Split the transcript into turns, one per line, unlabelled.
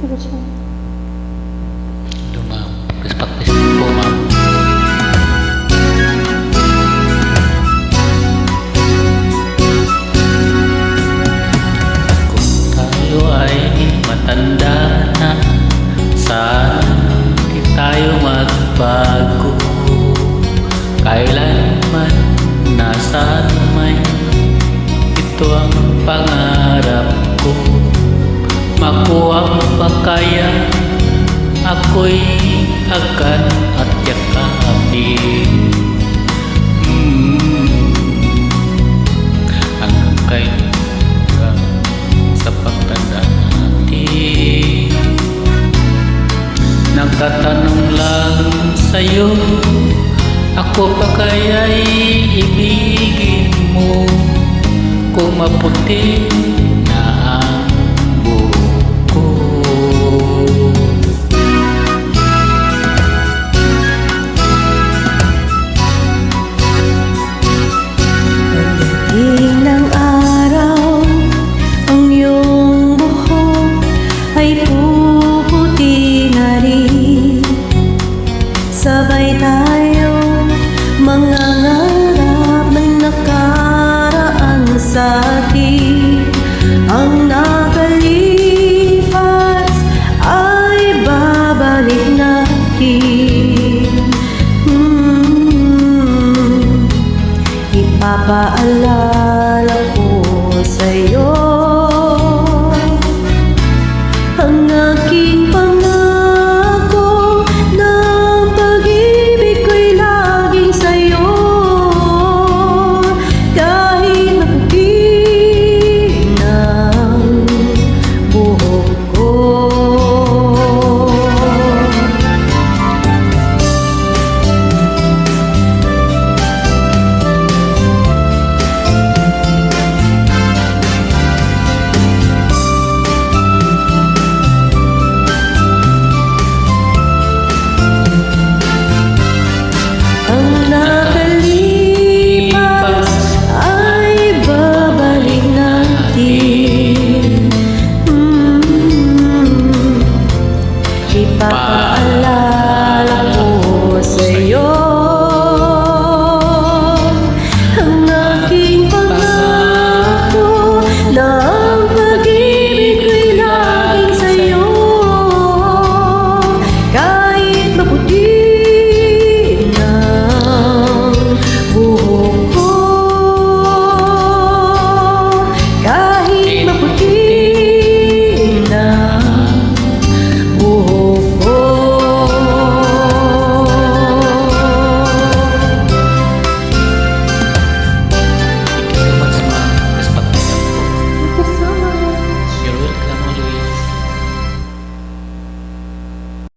Give it to me.
Ito ma'am. Respect matanda na Sana di tayo may Ito ang pangarap ko Makuha pa kaya? Ako'y akan at yakapin. Mm. Hanggang kailan sa pagtanda natin. Nagtatanong lang sa'yo Ako pa kaya'y ibigin mo? Kung maputi
Sabay tayo mga ngarap ng nakaraan sa atin Ang nakalipas ay babalik natin hmm, Ipapaalala ko sa'yo.